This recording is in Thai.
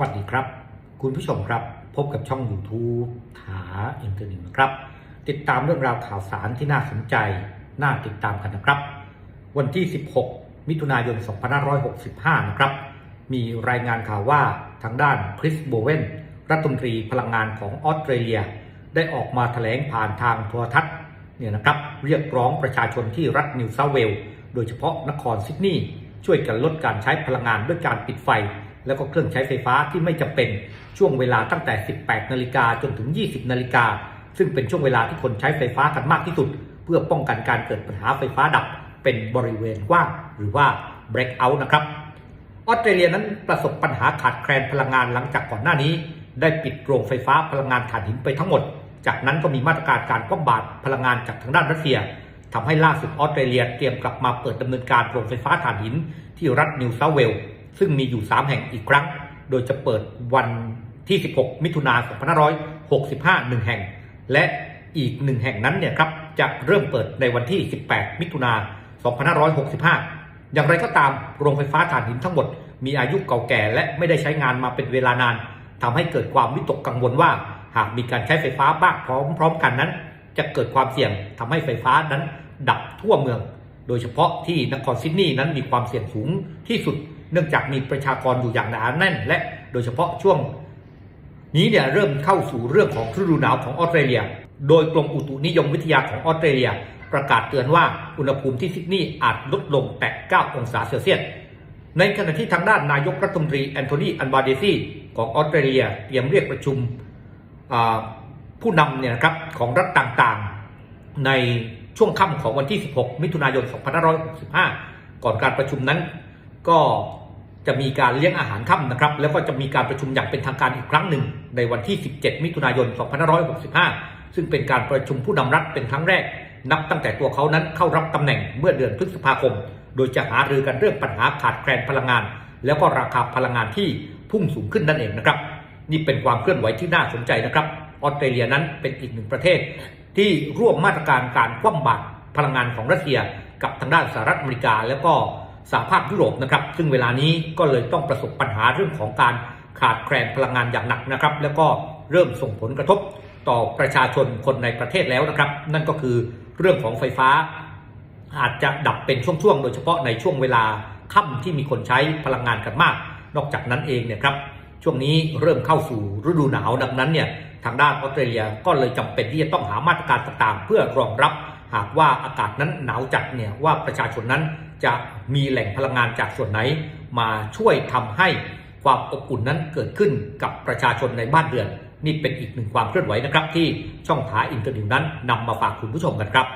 วัสดีครับ คุณผู้ชมครับ พบกับช่อง YouTube ถาอินเทอร์เน็ตนะครับ ติดตามเรื่องราวข่าวสารที่น่าสนใจ น่าติดตามกันนะครับ วันที่ 16 มิถุนายน 2565 นะครับ มีรายงานข่าวว่าทางด้านคริสโบเวนรัฐมนตรีพลังงานของออสเตรเลีย ได้ออกมาแถลงผ่านทางโทรทัศน์เนี่ยนะครับเรียกร้องประชาชนที่รัฐนิวเซาเวลส์โดยเฉพาะนครซิดนีย์ช่วยกันลดการใช้พลังงานด้วยการปิดไฟ แล้วก็เครื่องใช้ไฟฟ้าที่ไม่จำเป็นช่วงเวลาตั้งแต่ 18 นาฬิกาจนถึง 20 นาฬิกา ซึ่งเป็นช่วงเวลาที่คนใช้ไฟฟ้ากันมากที่สุด เพื่อป้องกันการเกิดปัญหาไฟฟ้าดับเป็นบริเวณกว้างหรือว่า breakout นะครับ ออสเตรเลียนั้นประสบปัญหาขาดแคลนพลังงานหลังจากก่อนหน้านี้ ได้ปิดโรงไฟฟ้าพลังงานถ่านหินไปทั้งหมด จากนั้นก็มีมาตรการการคว่ำบาตรพลังงานจากทางด้านรัสเซียทำให้ล่าสุดออสเตรเลียเตรียมกลับมาเปิดดำเนินการโรงไฟฟ้าถ่านหินที่รัฐนิวเซาเวล ซึ่งมีอยู่ 3 แห่งอีกครั้ง โดยจะเปิดวันที่ 16 มิถุนายน2565หนึ่งแห่ง และอีกหนึ่งแห่งนั้นเนี่ยครับจะเริ่มเปิดในวันที่ 18 มิถุนายน2565 อย่างไรก็ตามโรงไฟฟ้าถ่านหินทั้งหมด มีอายุเก่าแก่และไม่ได้ใช้งานมาเป็นเวลานานทำให้เกิดความวิตกกังวลว่า หากมีการใช้ไฟฟ้ามากพร้อม ๆ กันนั้น จะเกิดความเสี่ยงทำให้ไฟฟ้านั้นดับทั่วเมือง โดยเฉพาะที่นครซิดนีย์นั้นมีความเสี่ยงสูงที่สุด เนื่องจากมีประชากรอยู่อย่างหนาแน่น และโดยเฉพาะช่วง นี้เนี่ยเริ่มเข้าสู่เรื่องของฤดูหนาวของออสเตรเลีย โดยกรมอุตุนิยมวิทยาของออสเตรเลีย ประกาศเตือนว่าอุณหภูมิที่ซิดนีย์อาจลดลงแต่9องศาเซลเซียส ในขณะที่ทางด้านนายกรัฐมนตรีแอนโทนี อันบาเดซีของออสเตรเลียเตรียมเรียกประชุมผู้นำเนี่ยนะครับของรัฐต่างๆ ในช่วงค่ำของวันที่ 16 มิถุนายน 2565 ก่อนการประชุมนั้นก็ จะมีการเลี้ยงอาหารค่ำนะครับ แล้วก็จะมีการประชุมอย่างเป็นทางการอีกครั้งหนึ่ง ในวันที่ 17 มิถุนายน 2565 ซึ่งเป็นการประชุมผู้นำรัฐเป็นครั้งแรก นับตั้งแต่ตัวเขานั้นเข้ารับตำแหน่งเมื่อเดือนพฤษภาคม โดยจะหารือกันเรื่องปัญหาขาดแคลนพลังงาน แล้วก็ราคาพลังงานที่พุ่งสูงขึ้นนั่นเองนะครับ นี่เป็นความเคลื่อนไหวที่น่าสนใจนะครับออสเตรเลียนั้นเป็นอีกหนึ่งประเทศ ที่ร่วมมาตรการการคว่ำบาตรพลังงานของรัสเซีย กับทางด้านสหรัฐอเมริกาแล้วก็ สหภาพยุโรปนะครับ ซึ่งเวลานี้ก็เลยต้องประสบปัญหาเรื่องของการขาดแคลนพลังงานอย่างหนักนะครับ แล้วก็เริ่มส่งผลกระทบต่อประชาชนคนในประเทศแล้วนะครับ นั่นก็คือเรื่องของไฟฟ้า อาจจะดับเป็นช่วงๆ โดยเฉพาะในช่วงเวลาค่ำที่มีคนใช้พลังงานกันมาก นอกจากนั้นเองเนี่ยครับช่วงนี้เริ่มเข้าสู่ฤดูหนาวดังนั้นเนี่ยทางด้านออสเตรเลียก็เลยจำเป็นที่จะต้องหามาตรการต่างๆ เพื่อรองรับหากว่าอากาศนั้นหนาวจัดเนี่ยว่าประชาชนนั้น จะมีแหล่งพลังงานจากส่วนไหน มาช่วยทำให้ความอบอุ่นนั้นเกิดขึ้นกับประชาชนในบ้านเรือน นี่เป็นอีกหนึ่งความเคลื่อนไหวนะครับ ที่ช่องท้าอินเตอร์นิวนั้นนำมาฝากคุณผู้ชมกันครับ